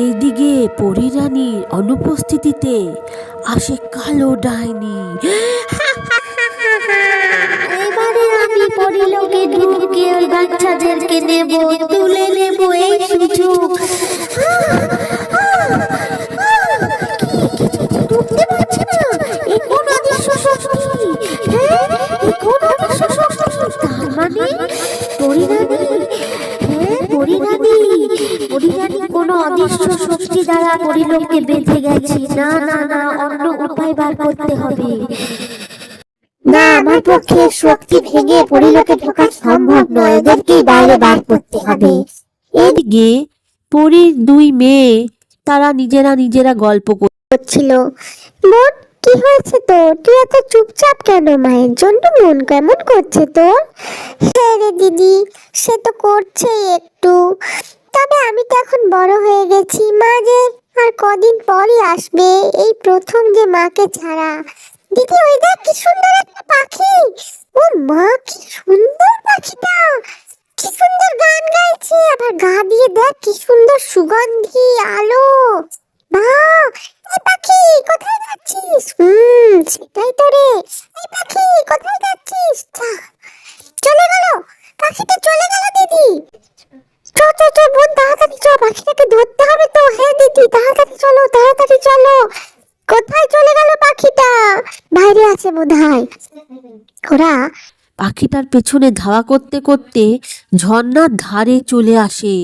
এইদিকে পরিরানীর অনুপস্থিতিতে আসে কালো ডাইনি। এবারে আমি পরিলোকে ঢুকে ওই বাচ্চাদেরকে নেব। কোন অদৃশ্য শক্তি দ্বারা পরিলোককে বেঁধে গেছি। না না না অন্য উপায় বার করতে হবে। না আমার পক্ষে শক্তি ভেঙে পরিলোকে ঢোকা সম্ভব নয় ওদেরকেই বাইরে বার করতে হবে। এদিকে পরীর দুই মেয়ে তারা নিজেরা নিজেরা গল্প করছে হচ্ছিল মন কি হয়েছে তোর? তুই এত চুপচাপ কেন মায়ের জন্য মন কেমন করছে তোর? হ্যাঁ রে দিদি সে তো করছেই একটু। তবে আমি তো বড় হয়ে গেছি মা যে। আর কদিন পরই আসবে এই প্রথম যে মাকে ছাড়া। দিদি, ওই দেখ কি সুন্দর একটা পাখি। ও মা, কি সুন্দর পাখিটা। কি সুন্দর গান গাইছে। আবার গা দিয়ে দেখ কি সুন্দর সুগন্ধি, আলো। বাহ এই পাখি কোথায় যাচ্ছিস? হুম, সেটাই তো রে। এই পাখি কোথায় যাচ্ছিস? চলে গেল। পাখিটা চলে গেল, দিদি। চ চ চ, বোন তাড়াতাড়ি চ পাখিটাকে ধরতে হবে তো। হ্যাঁ দিদি তাড়াতাড়ি চলো তাড়াতাড়ি চলো। কোথায় চলে গেল পাখিটা? বাইরে আছে বোধহয়। ওরা পাখিটার পেছনে ধাওয়া করতে করতে ঝর্ণার ধারে চলে আসে।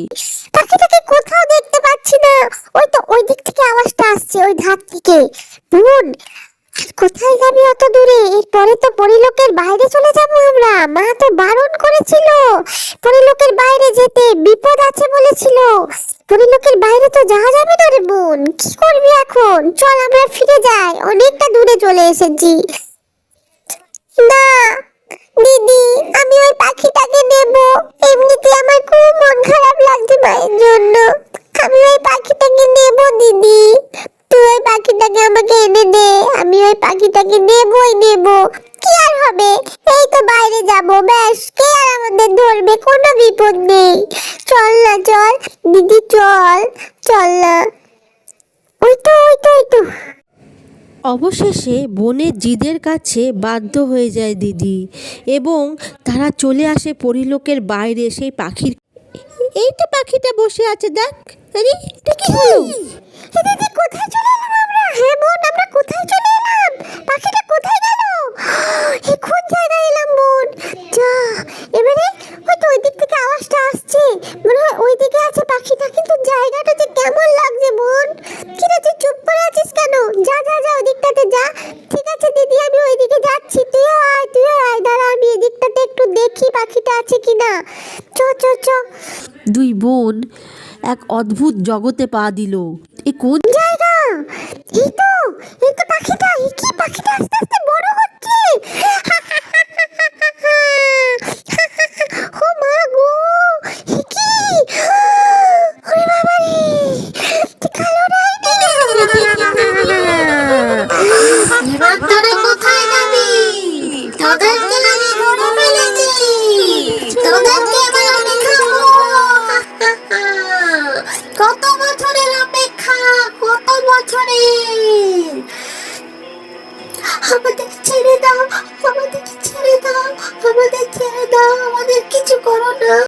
পাখিটাকে কোথাও দেখতে পাচ্ছি না। ওই তো ওই দিক থেকে আওয়াজটা আসছে ওই ধার থেকে। বোন কোথায় যাবি অত দূরে? এরপরে তো পরিলোকের বাইরে চলে যাব আমরা। মা তো বারণ করেছিল। পরিলোকের বাইরে যেতে বিপদ আছে বলেছিল পরিলোকের বাইরে তো যাওয়া যাবে না রে বোন। কি করবি এখন? চল, আমরা ফিরে যাই। অনেকটা দূরে চলে এসেছি। না, দিদি, আমি ওই পাখিটাকে নেব এমনিতে আমার খুব মন খারাপ লাগছে মায়ের জন্য। আমি ওই পাখিটাকে নেব দিদি। তুই ওই পাখিটাকে আমাকে এনে দে। আমি ওই পাখিটাকে নেবই নেব কি আর হবে? এই তো বাইরে যাব, ব্যাস। কে আর আমাদের ধরবে? কোনো বিপদ নেই। চল চল চল ওই তো ওই তো ওই তো অবশেষে বোনের জিদের কাছে বাধ্য হয়ে যায় দিদি এবং তারা চলে আসে পরিলোকের বাইরে সেই পাখির এই তো পাখিটা বসে আছে দেখ। আরে এটা কি হলো? দিদি কোথায় চলে এলাম আমরা? হ্যাঁ বোন আমরা কোথায় চলে এলাম? পাখিটা কোথায় গেল? এ কোন জায়গায় এলাম বোন। যা এবারে ওই তো ওই দিক থেকে আওয়াজটা আসছে। দিকে আছে পাখিটা কিন্তু জায়গাটা যে কেমন লাগছে বোন। কি রে তুই চুপ করে আছিস কেন? যা যা যা ওই দিকটাতে যা। ঠিক আছে দিদি আমি ওইদিকে যাচ্ছি। তুইও আয় তুইও আয়। দাঁড়া আমি এদিকটাতে একটু দেখি পাখিটা আছে কিনা। চ চ চ। দুই বোন এক অদ্ভুত জগতে পা দিল। এ কোন জায়গা? এই তো এই তো পাখিটা তোরা কোথায় যাবি? তোদেরকে আমি ঘুরে ফেলেছি। তোদেরকে এবার আমি খাব। কত বছরের অপেক্ষা, কত বছরের আমাদের ছেড়ে দাও, আমাদের ছেড়ে দাও, আমাদের ছেড়ে দাও, আমাদের কিছু করো না।